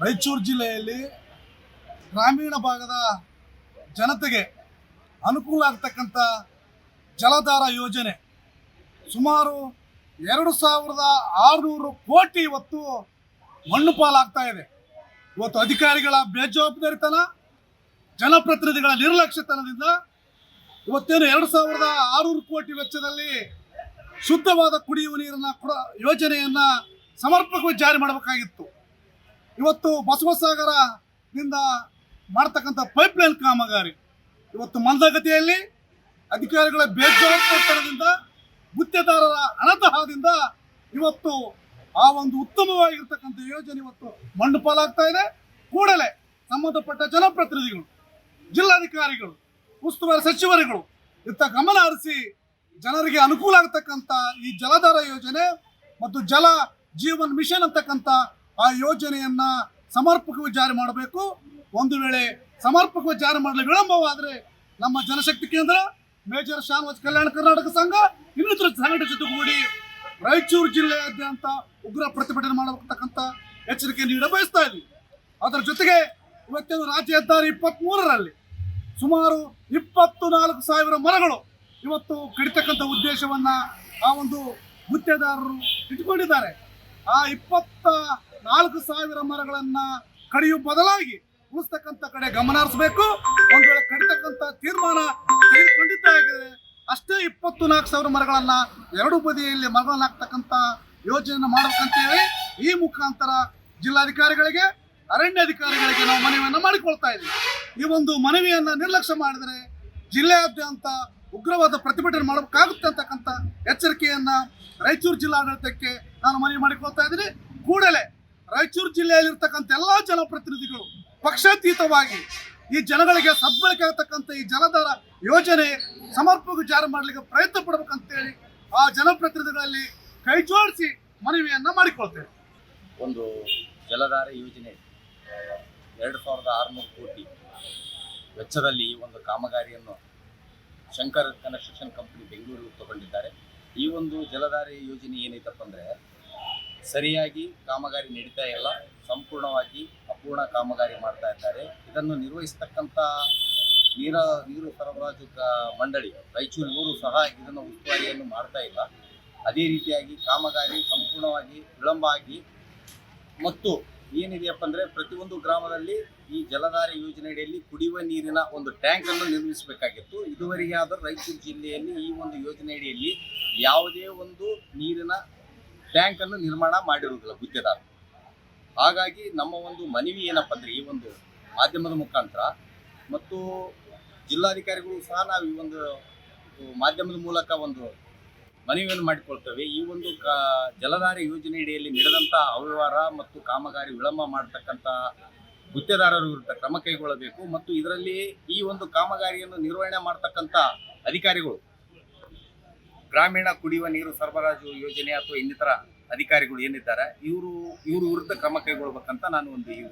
ರಾಯಚೂರು ಜಿಲ್ಲೆಯಲ್ಲಿ ಗ್ರಾಮೀಣ ಭಾಗದ ಜನತೆಗೆ ಅನುಕೂಲ ಆಗ್ತಕ್ಕಂಥ ಜಲಧಾರ ಯೋಜನೆ. ಸುಮಾರು ಎರಡು ಸಾವಿರದ ಆರುನೂರು ಕೋಟಿ ಇವತ್ತು ಮಣ್ಣು ಪಾಲಾಗ್ತಾ ಇದೆ. ಇವತ್ತು ಅಧಿಕಾರಿಗಳ ಬೇಜವಾಬ್ದಾರಿತನ, ಜನಪ್ರತಿನಿಧಿಗಳ ನಿರ್ಲಕ್ಷ್ಯತನದಿಂದ ಇವತ್ತೇನು ಎರಡು ಸಾವಿರದ ಆರುನೂರು ಕೋಟಿ ವೆಚ್ಚದಲ್ಲಿ ಶುದ್ಧವಾದ ಕುಡಿಯುವ ನೀರನ್ನು ಕೊಡ ಯೋಜನೆಯನ್ನ ಸಮರ್ಪಕವಾಗಿ ಜಾರಿ ಮಾಡಬೇಕಾಗಿತ್ತು. ಇವತ್ತು ಬಸವಸಾಗರದಿಂದ ಮಾಡ್ತಕ್ಕಂಥ ಪೈಪ್ಲೈನ್ ಕಾಮಗಾರಿ. ಇವತ್ತು ಮಂದಗತಿಯಲ್ಲಿ ಅಧಿಕಾರಿಗಳ ಬೇಜವಾಬ್ದಾರಿತನದಿಂದ ಗುತ್ತೇದಾರರ ಅನತಹದಿಂದ ಇವತ್ತು ಆ ಒಂದು ಉತ್ತಮವಾಗಿರ್ತಕ್ಕಂಥ ಯೋಜನೆ ಇವತ್ತು ಮಣ್ಣು ಪಾಲಾಗ್ತಾ ಇದೆ. ಕೂಡಲೇ ಸಂಬಂಧಪಟ್ಟ ಜನಪ್ರತಿನಿಧಿಗಳು, ಜಿಲ್ಲಾಧಿಕಾರಿಗಳು, ಉಸ್ತುವಾರಿ ಸಚಿವರುಗಳು ಇತ್ತ ಗಮನ ಹರಿಸಿ ಜನರಿಗೆ ಅನುಕೂಲ ಆಗ್ತಕ್ಕಂಥ ಈ ಜಲಧಾರ ಯೋಜನೆ ಮತ್ತು ಜಲ ಜೀವನ್ ಮಿಷನ್ ಅಂತಕ್ಕಂಥ ಆ ಯೋಜನೆಯನ್ನ ಸಮರ್ಪಕವಾಗಿ ಜಾರಿ ಮಾಡಬೇಕು. ಒಂದು ವೇಳೆ ಸಮರ್ಪಕವಾಗಿ ಜಾರಿ ಮಾಡಲು ವಿಳಂಬವಾದರೆ ನಮ್ಮ ಜನಶಕ್ತಿ ಕೇಂದ್ರ, ಮೇಜರ್ ಶಾನವಾಜ್ ಕಲ್ಯಾಣ ಕರ್ನಾಟಕ ಸಂಘ, ಇನ್ನಿತರ ಸಂಘಟನೆ ಜೊತೆಗೂಡಿ ರಾಯಚೂರು ಜಿಲ್ಲೆಯಾದ್ಯಂತ ಉಗ್ರ ಪ್ರತಿಭಟನೆ ಮಾಡತಕ್ಕಂಥ ಎಚ್ಚರಿಕೆ ನೀಡ ಬಯಸ್ತಾ ಅದರ ಜೊತೆಗೆ ಇವತ್ತಿನ ರಾಜ್ಯ ಹೆದ್ದಾರಿ ಇಪ್ಪತ್ತ್ ಮೂರರಲ್ಲಿ ಸುಮಾರು ಇಪ್ಪತ್ತು ನಾಲ್ಕು ಸಾವಿರ ಮರಗಳು ಇವತ್ತು ಕಡಿತಕ್ಕಂಥ ಉದ್ದೇಶವನ್ನು ಆ ಒಂದು ಗುತ್ತೆದಾರರು ಇಟ್ಕೊಂಡಿದ್ದಾರೆ ಆ ಇಪ್ಪತ್ತ ನಾಲ್ಕು ಸಾವಿರ ಮರಗಳನ್ನ ಕಡಿಯುವ ಬದಲಾಗಿ ಉಳಿಸ್ತಕ್ಕಂಥ ಕಡೆ ಗಮನ ಹರಿಸಬೇಕು. ಒಂದು ವೇಳೆ ಕಡಿತಕ್ಕಂಥ ತೀರ್ಮಾನ ತೆಗೆದುಕೊಂಡಿದ್ದಾಗಿದೆ ಅಷ್ಟೇ ಇಪ್ಪತ್ತು ನಾಲ್ಕು ಸಾವಿರ ಮರಗಳನ್ನ ಎರಡು ಬದಿಯಲ್ಲಿ ಮರಗಳನ್ನ ಹಾಕ್ತಕ್ಕಂಥ ಯೋಜನೆಯನ್ನು ಮಾಡ್ಬೇಕಂತೇಳಿ ಈ ಮುಖಾಂತರ ಜಿಲ್ಲಾಧಿಕಾರಿಗಳಿಗೆ, ಅರಣ್ಯ ಅಧಿಕಾರಿಗಳಿಗೆ ನಾವು ಮನವಿಯನ್ನು ಮಾಡಿಕೊಳ್ತಾ ಇದ್ದೀವಿ ಈ ಒಂದು ಮನವಿಯನ್ನು ನಿರ್ಲಕ್ಷ್ಯ ಮಾಡಿದರೆ ಜಿಲ್ಲೆಯಾದ್ಯಂತ ಉಗ್ರವಾದ ಪ್ರತಿಭಟನೆ ಮಾಡಬೇಕಾಗುತ್ತೆ ಅಂತಕ್ಕಂಥ ಎಚ್ಚರಿಕೆಯನ್ನು ರಾಯಚೂರು ಜಿಲ್ಲಾಡಳಿತಕ್ಕೆ ನಾನು ಮನವಿ ಮಾಡಿಕೊಳ್ತಾ ಇದ್ದೀನಿ. ಕೂಡಲೇ ರಾಯಚೂರು ಜಿಲ್ಲೆಯಲ್ಲಿರ್ತಕ್ಕಂಥ ಎಲ್ಲ ಜನಪ್ರತಿನಿಧಿಗಳು ಪಕ್ಷಾತೀತವಾಗಿ ಈ ಜನಗಳಿಗೆ ಸದ್ಬಳಕೆ ಆಗತಕ್ಕಂಥ ಈ ಜಲಧಾರ ಯೋಜನೆ ಸಮರ್ಪಕ ಜಾರಿ ಮಾಡಲಿಕ್ಕೆ ಪ್ರಯತ್ನ ಪಡಬೇಕಂತೇಳಿ ಆ ಜನಪ್ರತಿನಿಧಿಗಳಲ್ಲಿ ಕೈ ಜೋಡಿಸಿ ಮನವಿಯನ್ನ ಮಾಡಿಕೊಳ್ತೇವೆ. ಒಂದು ಜಲಧಾರೆ ಯೋಜನೆ ಎರಡು ಸಾವಿರದ ಆರುನೂರು ಕೋಟಿ ವೆಚ್ಚದಲ್ಲಿ ಒಂದು ಕಾಮಗಾರಿಯನ್ನು ಶಂಕರ್ ಕನ್ಸ್ಟ್ರಕ್ಷನ್ ಕಂಪನಿ ಬೆಂಗಳೂರು ತಗೊಂಡಿದ್ದಾರೆ. ಈ ಒಂದು ಜಲಧಾರೆ ಯೋಜನೆ ಏನೈತಪ್ಪ ಅಂದರೆ ಸರಿಯಾಗಿ ಕಾಮಗಾರಿ ನಡೀತಾ ಇಲ್ಲ. ಸಂಪೂರ್ಣವಾಗಿ ಅಪೂರ್ಣ ಕಾಮಗಾರಿ ಮಾಡ್ತಾ ಇದ್ದಾರೆ. ಇದನ್ನು ನಿರ್ವಹಿಸ್ತಕ್ಕಂಥ ನೀರ, ನೀರು ಸರಬರಾಜು ಮಂಡಳಿ ರಾಯಚೂರಿನವರು ಸಹ ಇದನ್ನು ಉಸ್ತುವಾರಿಯನ್ನು ಮಾಡ್ತಾ ಇಲ್ಲ. ಅದೇ ರೀತಿಯಾಗಿ ಕಾಮಗಾರಿ ಸಂಪೂರ್ಣವಾಗಿ ವಿಳಂಬ ಆಗಿ ಮತ್ತು ಏನಿದೆಯಪ್ಪ ಅಂದರೆ ಪ್ರತಿಯೊಂದು ಗ್ರಾಮದಲ್ಲಿ ಈ ಜಲಧಾರೆ ಯೋಜನೆಯಡಿಯಲ್ಲಿ ಕುಡಿಯುವ ನೀರಿನ ಒಂದು ಟ್ಯಾಂಕ್ ಅನ್ನು ನಿರ್ಮಿಸಬೇಕಾಗಿತ್ತು. ಇದುವರೆಗೆ ಆದರೂ ರಾಯಚೂರು ಜಿಲ್ಲೆಯಲ್ಲಿ ಈ ಒಂದು ಯೋಜನೆಯಡಿಯಲ್ಲಿ ಯಾವುದೇ ಒಂದು ನೀರಿನ ಟ್ಯಾಂಕ್ ಅನ್ನು ನಿರ್ಮಾಣ ಮಾಡಿರುವುದಿಲ್ಲ ಗುದ್ದೆದಾರ ಹಾಗಾಗಿ ನಮ್ಮ ಒಂದು ಮನವಿ ಏನಪ್ಪ ಅಂದರೆ ಈ ಒಂದು ಮಾಧ್ಯಮದ ಮುಖಾಂತರ ಮತ್ತು ಜಿಲ್ಲಾಧಿಕಾರಿಗಳು ಸಹ ನಾವು ಈ ಒಂದು ಮಾಧ್ಯಮದ ಮೂಲಕ ಒಂದು ಮನವಿಯನ್ನು ಮಾಡಿಕೊಳ್ತೇವೆ. ಈ ಒಂದು ಕ ಜಲಧಾರೆ ಯೋಜನೆಯಡಿಯಲ್ಲಿ ನಡೆದಂಥ ಅವ್ಯವಹಾರ ಮತ್ತು ಕಾಮಗಾರಿ ವಿಳಂಬ ಮಾಡತಕ್ಕಂಥ ಗುತ್ತೇದಾರರು ವಿರುದ್ಧ ಕ್ರಮ ಕೈಗೊಳ್ಳಬೇಕು. ಮತ್ತು ಇದರಲ್ಲಿ ಈ ಒಂದು ಕಾಮಗಾರಿಯನ್ನು ನಿರ್ವಹಣೆ ಮಾಡ್ತಕ್ಕಂಥ ಅಧಿಕಾರಿಗಳು ಗ್ರಾಮೀಣ ಕುಡಿಯುವ ನೀರು ಸರಬರಾಜು ಯೋಜನೆ ಅಥವಾ ಇನ್ನಿತರ ಅಧಿಕಾರಿಗಳು ಏನಿದ್ದಾರೆ, ಇವರು ಇವರು ವಿರುದ್ಧ ಕ್ರಮ ಕೈಗೊಳ್ಬೇಕಂತ ನಾನು ಒಂದು ಈ